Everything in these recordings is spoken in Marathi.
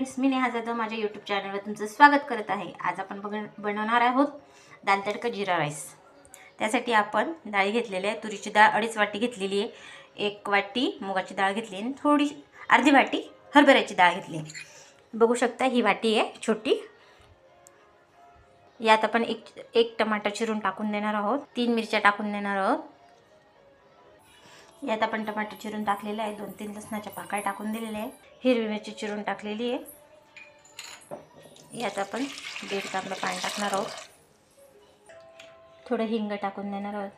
फ्रेंड्स मी नेहा जाधव माझ्या यूट्यूब चॅनलवर तुमचं स्वागत करत आहे. आज आपण बघ बनवणार आहोत दाल तडका जिरा राईस. त्यासाठी आपण डाळी घेतलेली आहे तुरीची डाळ अडीच वाटी घेतलेली आहे एक वाटी मुगाची डाळ घेतली आणि थोडी अर्धी वाटी हरभऱ्याची डाळ घेतली आहे. बघू शकता ही वाटी आहे छोटी. यात आपण एक एक टमाटर चिरून टाकून देणार आहोत तीन मिरच्या टाकून देणार आहोत. यात आपण टमाटे चिरून टाकलेले आहे दोन तीन लसणाच्या पाकळ्या टाकून दिलेल्या आहे हिरवी मिरची चिरून टाकलेली आहे. यात आपण दीड तांबं पाणी टाकणार आहोत. थोडं हिंग टाकून देणार आहोत.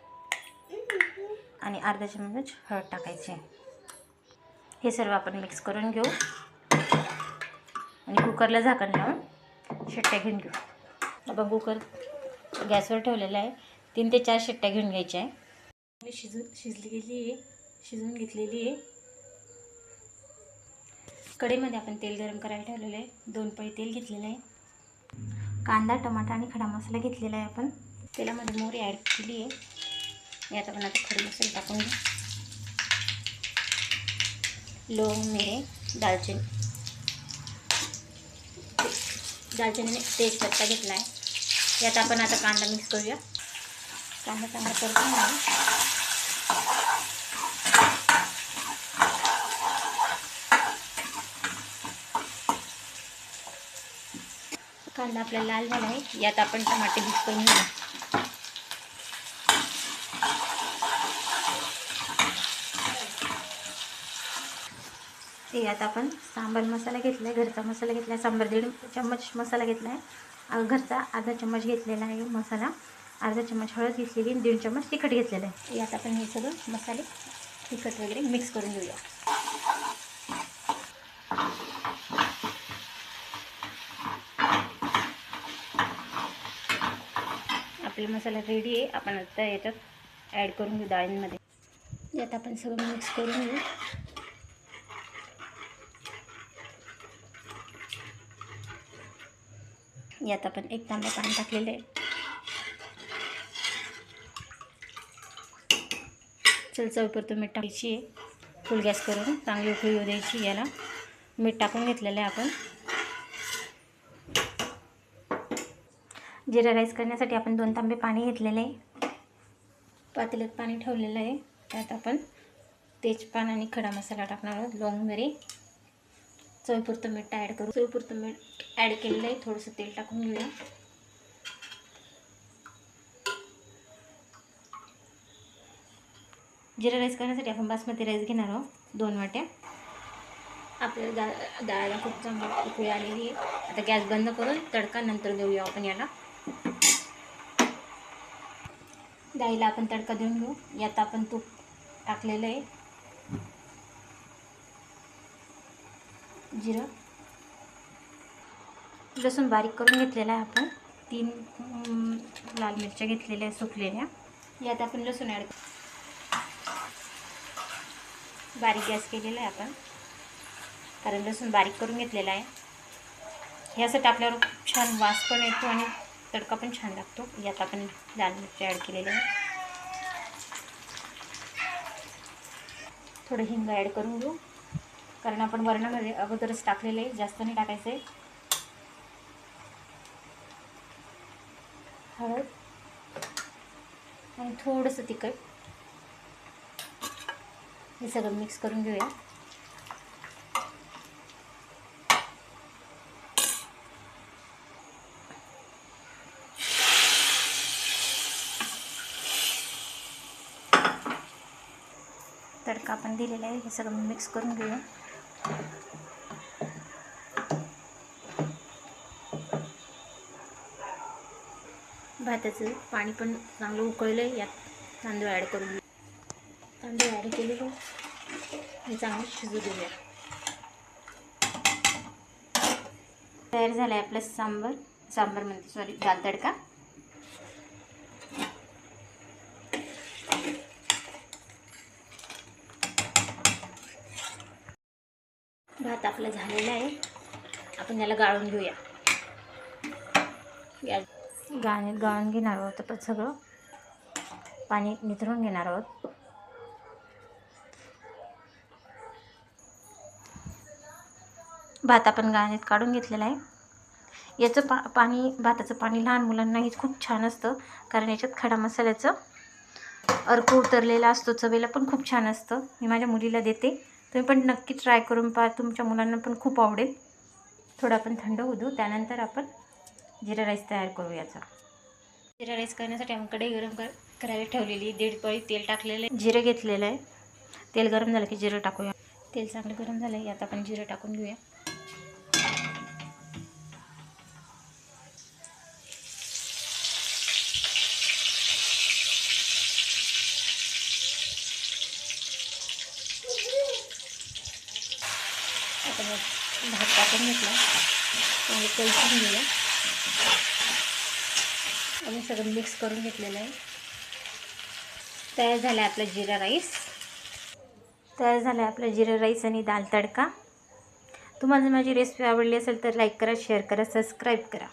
आणि अर्धा चमच हळद टाकायची. हे सर्व आपण मिक्स करून घेऊ. आणि कुकरला झाकण लावून शिट्ट्या घेऊन घेऊ. आपण कुकर गॅसवर ठेवलेला आहे. तीन ते चार शिट्ट्या घेऊन घ्यायच्या आहे. शिजून शिजली गेली आहे. शिजवून घेतलेली आहे. कढईमध्ये आपण तेल गरम करायला ठेवलेलं आहे. दोन पळी तेल घेतलेलं आहे. कांदा टमाटा आणि खडा मसाला घेतलेला आहे आपण. तेलामध्ये मोहरी ॲड केली आहे. यात आपण आता खडी मसाला टाकून घेऊ. लवंग मिरे दालचिनी. दालचिनीने तेजपत्ता घेतला आहे. यात आपण आता कांदा मिक्स करूया. कांदा चांगला परतून कांदा आपल्याला लाल झाला आहे. यात आपण टमाटे मिक्स करून घेऊ. ते यात आपण सांबार मसाला घेतला आहे. घरचा मसाला घेतला आहे. सांबार दीड चम्मच मसाला घेतला आहे. घरचा अर्धा चम्मच घेतलेला आहे मसाला. अर्धा चम्मच हळद घेतलेली आणि दीड चम्मच तिखट घेतलेलं आहे. यात आपण हे सगळं मसाले तिखट वगैरे मिक्स करून घेऊया. आपला मसाला रेडी आहे. आपण आता याच्यात ॲड करून घेऊ डाळींमध्ये. यात आपण सगळं मिक्स करून घेऊ. यात आपण एक तांबा पाणी टाकलेलं आहे. चल चवीपुरतं मीठ टाकायची आहे. फुल गॅस करून चांगली उकळी येऊ द्यायची याला. मीठ टाकून घेतलेलं आहे आपण. जिरा राईस करण्यासाठी आपण दोन तांबे पाणी घेतलेलं आहे. पातेल्यात पाणी ठेवलेलं आहे. त्यात आपण तेजपान आणि खडा मसाला टाकणार आहोत. लवंग मिरी चवीपुरतं मीठ ॲड करू. चवीपुरतं मीठ ॲड केलेलं आहे. थोडंसं तेल टाकून घेऊया. जिरा राईस करण्यासाठी आपण बासमती राईस घेणार आहोत. दोन वाट्या. आपल्याला डाळ डाळाला खूप चांगली उकळी आलेली आहे. आता गॅस बंद करून तडका नंतर देऊया आपण याला. डाळीला आपण तडका देऊन घेऊ. यात आपण तूप टाकलेलं आहे. जिरं. लसूण बारीक करून घेतलेला आहे आपण. तीन लाल मिरच्या घेतलेल्या आहे सुकलेल्या. यात आपण लसूण ॲड बारीक गॅस केलेला आहे आपण. कारण लसूण बारीक करून घेतलेला आहे. ह्यासाठी आपल्यावर खूप छान वास पण येतो आणि तडका पण छान लागतो. यात आपण लाल मिरची ॲड केलेल्या आहे. थोडं हिंग ॲड करून घेऊ. कारण आपण वरणामध्ये अगोदरच टाकलेलं आहे. जास्त नाही टाकायचं आहे. हळद. आणि थोडंसं तिखट. हे सगळं मिक्स करून घेऊया. तडका आपण दिलेला आहे. हे सगळं मिक्स करून घेऊया भाताचं पाणी पण चांगलं उकळलं आहे यात तांदूळ ॲड करून घेऊ. तांदूळ ॲड केले हे चांगलं शिजू देऊया. तयार झालं आहे आपलं सांबर. सांबर म्हणते सॉरी दाल तडका. भात आपला झालेला आहे. आपण याला गाळून घेऊया. या गाणे गाळून घेणार आहोत आपण सगळं. पाणी निथळून घेणार आहोत. भात आपण गाळणीत काढून घेतलेला आहे. याचं पा पाणी भाताचं पाणी लहान मुलांनाही खूप छान असतं. कारण याच्यात खडा मसाल्याचं अर्क उतरलेला असतो चवेला पण खूप छान असतं. मी माझ्या मुलीला देते. तुम्ही पण नक्की ट्राय करून पहा. तुमच्या मुलांना पण खूप आवडेल. थोडं आपण थंड होऊ देऊ. त्यानंतर आपण जिरा राईस तयार करू याचा. जिरा राईस करण्यासाठी कढई गरम कर करायला ठेवलेली. दीड पळी तेल टाकलेलं आहे. जिरं घेतलेलं आहे. तेल गरम झालं की जिरं टाकूया. तेल चांगलं गरम झालं आहे. यात आपण जिरं टाकून घेऊया. आता मग भात टाकून घेतला. आणि कलसून घेऊया आम्ही सगळं मिक्स करून घेतलेलं आहे. तयार झालं आहे आपलं जिरा राईस. तयार झालं आहे आपलं जिरा राईस आणि दाल तडका. तुम्हाला जर माझी रेसिपी आवडली असेल तर लाईक करा शेअर करा सबस्क्राईब करा.